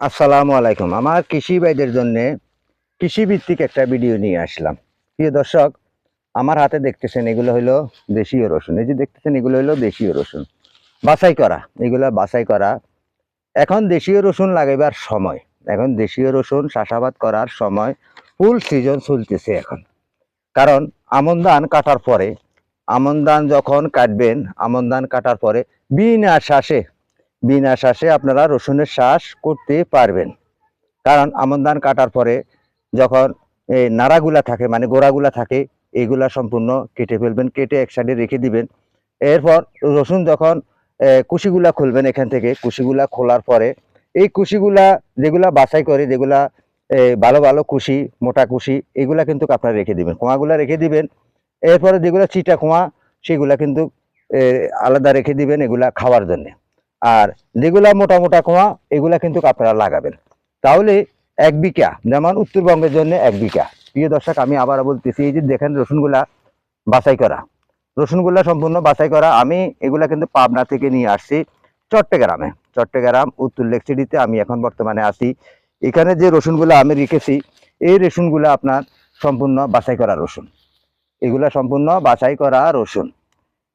আসসালামু আলাইকুম। আমার কৃষি ভাইদের জন্য কৃষি ভিত্তিক একটা ভিডিও নিয়ে আসলাম। প্রিয় দর্শক, আমার হাতে দেখতেছেন এগুলো হলো দেশীয় রসুন। এই যে দেখতেছেন এগুলো হলো দেশীয় রসুন। বাছাই করা, এগুলো বাছাই করা। এখন দেশীয় রসুন লাগাইবার সময়, এখন দেশীয় রসুন চাষাবাদ করার সময় ফুল সিজন চলতেছে এখন। কারণ আমন ধান কাটার পরে, আমন ধান যখন কাটবেন, আমন ধান কাটার পরে বিনা শ্বাসে বিনা শ্বাসে আপনারা রসুনের শ্বাস করতে পারবেন। কারণ আমন ধান কাটার পরে যখন এই নাড়াগুলা থাকে মানে গোড়াগুলা থাকে, এগুলা সম্পূর্ণ কেটে ফেলবেন, কেটে এক সাইডে রেখে দিবেন। এরপর রসুন যখন কুশিগুলা খুলবেন এখান থেকে, কুশিগুলা খোলার পরে, এই কুশিগুলা যেগুলা বাছাই করে, যেগুলা ভালো ভালো কুশি, মোটা কুশি, এগুলা কিন্তু আপনারা রেখে দিবেন। কোঁয়াগুলা রেখে দিবেন। এরপরে যেগুলা চিটা কোঁয়া, সেগুলা কিন্তু আলাদা রেখে দিবেন এগুলা খাওয়ার জন্য। আর যেগুলা মোটা মোটা কোয়া, এগুলা কিন্তু আপনারা লাগাবেন। তাহলে এক বিঘা, যেমন উত্তরবঙ্গের জন্য এক বিঘা। প্রিয় দর্শক, আমি আবার বলতেছি, এই যে দেখেন রসুনগুলা বাছাই করা। রসুনগুলা সম্পূর্ণ বাছাই করা। আমি এগুলা কিন্তু পাবনা থেকে নিয়ে আসছি চট্টগ্রামে। চট্টগ্রাম, উত্তর লেক সিটিতে আমি এখন বর্তমানে আছি। এখানে যে রসুনগুলো আমি রেখেছি, এই রসুনগুলো আপনার সম্পূর্ণ বাছাই করা রসুন। এগুলা সম্পূর্ণ বাছাই করা রসুন।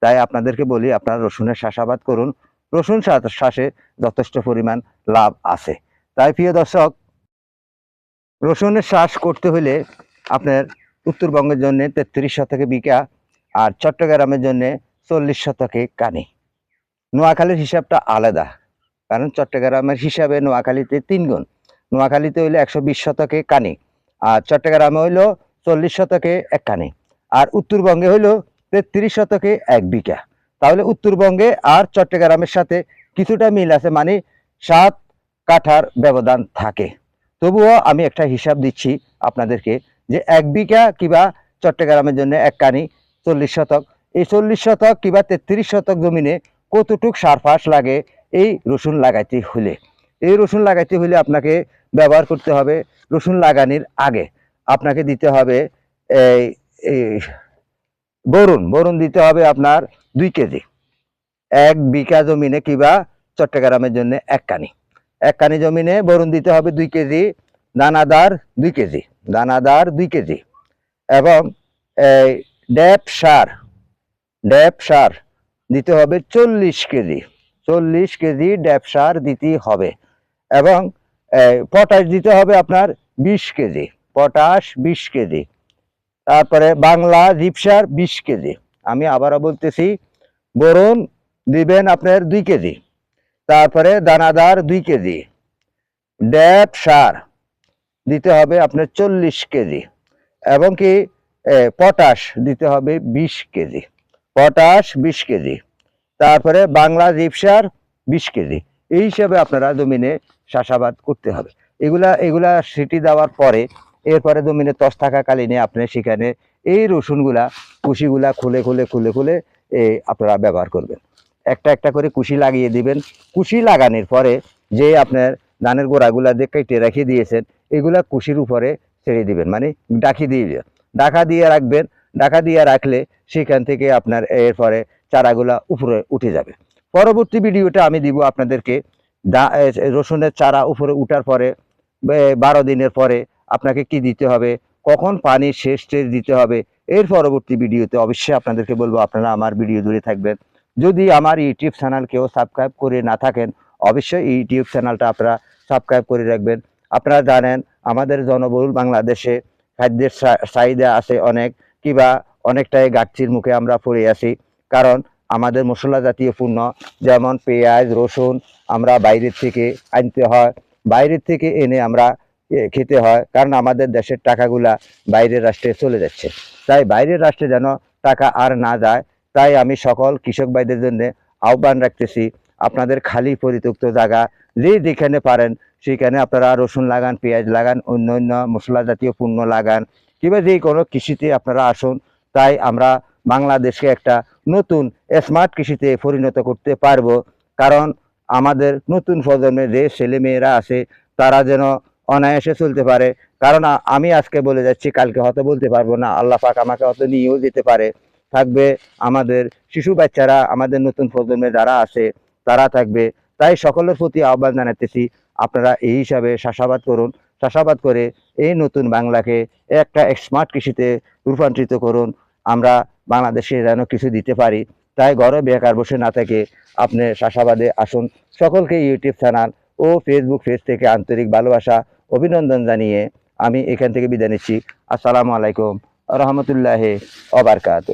তাই আপনাদেরকে বলি, আপনারা রসুনের চাষাবাদ করুন। রসুন শ্বাসে যথেষ্ট পরিমাণ লাভ আছে। তাই প্রিয় দর্শক, রসুনের শ্বাস করতে হলে আপনার উত্তরবঙ্গের জন্য তেত্রিশ শতকে বিঘা আর চট্টগ্রামের জন্য চল্লিশ শতকে কানি। নোয়াখালীর হিসাবটা আলাদা, কারণ চট্টগ্রামের হিসাবে নোয়াখালীতে তিন গুণ। নোয়াখালীতে হইলে একশো বিশ শতকে কানি আর চট্টগ্রামে হইল চল্লিশ শতকে এক কানি। আর উত্তরবঙ্গে হইল তেত্রিশ শতকে এক বিঘা। তাহলে উত্তরবঙ্গে আর চট্টগ্রামের সাথে কিছুটা মিল আছে মানে সাত কাঠার ব্যবধান থাকে। তবুও আমি একটা হিসাব দিচ্ছি আপনাদেরকে যে এক বিঘা কিবা চট্টগ্রামের জন্য এক কানি চল্লিশ শতক। এই চল্লিশ শতক কিবা তেত্রিশ শতক জমিনে কতটুক সারফাস লাগে এই রসুন লাগাইতে হলে? এই রসুন লাগাইতে হলে আপনাকে ব্যবহার করতে হবে রসুন লাগানির আগে। আপনাকে দিতে হবে এই বরুণ বরুণ দিতে হবে আপনার দুই কেজি। এক বিঘা জমিনে কিবা চট্টগ্রামের জন্য এক কানি। এক কানি জমিনে বরুণ দিতে হবে দুই কেজি, দানাদার দুই কেজি, দানাদার দুই কেজি। এবং এই ড্যাপ সার ড্যাপ সার দিতে হবে চল্লিশ কেজি চল্লিশ কেজি ড্যাপ সার দিতে হবে। এবং পটাশ দিতে হবে আপনার বিশ কেজি, পটাশ বিশ কেজি। তারপরে বাংলা জিপসার বিশ কেজি। আমি আবারও বলতেছি, বোরন দিবেন আপনার দুই কেজি, তারপরে দানাদার দুই কেজি ড্যাপ সার দিতে হবে আপনার চল্লিশ কেজি, এবং কি পটাশ দিতে হবে বিশ কেজি, পটাশ বিশ কেজি, তারপরে বাংলা জিপসার বিশ কেজি। এই হিসাবে আপনারা জমিনে চাষাবাদ করতে হবে। এগুলা এগুলা সিটি দেওয়ার পরে এরপরে জমিনে তস থাকাকালীনে আপনি সেখানে এই রসুনগুলা কুশিগুলা খুলে খুলে খুলে খুলে এ, আপনারা ব্যবহার করবেন। একটা একটা করে কুশি লাগিয়ে দিবেন। কুশি লাগানোর পরে যে আপনার ধানের গোড়াগুলা যে কেটে রেখে দিয়েছেন এগুলা কুশির উপরে ছেড়ে দিবেন। মানে ডাকি দিয়ে ডাকা দিয়ে রাখবেন। ডাকা দিয়ে রাখলে সেখান থেকে আপনার এরপরে চারাগুলা উপরে উঠে যাবে। পরবর্তী ভিডিওটা আমি দিব আপনাদেরকে। রসুনের চারা উপরে উঠার পরে বারো দিনের পরে আপনাকে কি দিতে হবে, কখন পানি শেষ টেস দিতে হবে, এর পরবর্তী ভিডিওতে অবশ্যই আপনাদেরকে বলব আপনারা আমার ভিডিও দূরে থাকবেন। যদি আমার ইউটিউব চ্যানেল কেউ সাবস্ক্রাইব করে না থাকেন, অবশ্যই ইউটিউব চ্যানেলটা আপনারা সাবস্ক্রাইব করে রাখবেন। আপনারা জানেন, আমাদের জনবহুল বাংলাদেশে খাদ্যের চাহিদা আছে অনেক, কিবা অনেকটাই ঘাটতির মুখে আমরা পড়ে আছি। কারণ আমাদের মশলা জাতীয় পণ্য যেমন পেঁয়াজ, রসুন আমরা বাইরের থেকে আনতে হয়। বাইরের থেকে এনে আমরা খেতে হয়। কারণ আমাদের দেশের টাকাগুলা বাইরের রাষ্ট্রে চলে যাচ্ছে। তাই বাইরের রাষ্ট্রে যেন টাকা আর না যায়, তাই আমি সকল কৃষক ভাইদের জন্য আহ্বান রাখতেছি, আপনাদের খালি পরিত্যক্ত জায়গা যে যেখানে পারেন, সেখানে আপনারা রসুন লাগান, পেঁয়াজ লাগান অন্য অন্য মশলা জাতীয় পণ্য লাগান, কিংবা যে কোনো কৃষিতে আপনারা আসুন, তাই আমরা বাংলাদেশকে একটা নতুন স্মার্ট কৃষিতে পরিণত করতে পারব। কারণ আমাদের নতুন প্রজন্মের যে ছেলেমেয়েরা আছে, তারা যেন অনায়াসে চলতে পারে। কারণ আমি আজকে বলে যাচ্ছি, কালকে হয়তো বলতে পারব না। আল্লাহ পাক আমাকে হয়তো নিয়েও যেতে পারে। থাকবে আমাদের শিশু বাচ্চারা, আমাদের নতুন প্রজন্মে যারা আছে, তারা থাকবে। তাই সকলের প্রতি আহ্বান জানাতেছি, আপনারা এই হিসাবে চাষাবাদ করুন। চাষাবাদ করে এই নতুন বাংলাকে একটা স্মার্ট কৃষিতে রূপান্তরিত করুন। আমরা বাংলাদেশে যেন কিছু দিতে পারি। তাই ঘরে বেকার বসে না থেকে আপনি চাষাবাদে আসুন। সকলকে ইউটিউব চ্যানেল ও ফেসবুক পেজ থেকে আন্তরিক ভালোবাসা অভিনন্দন জানিয়ে আমি এখান থেকে বিদায় নিচ্ছি। আসসালামু আলাইকুম। রহমতুল্লাহ অবরকাত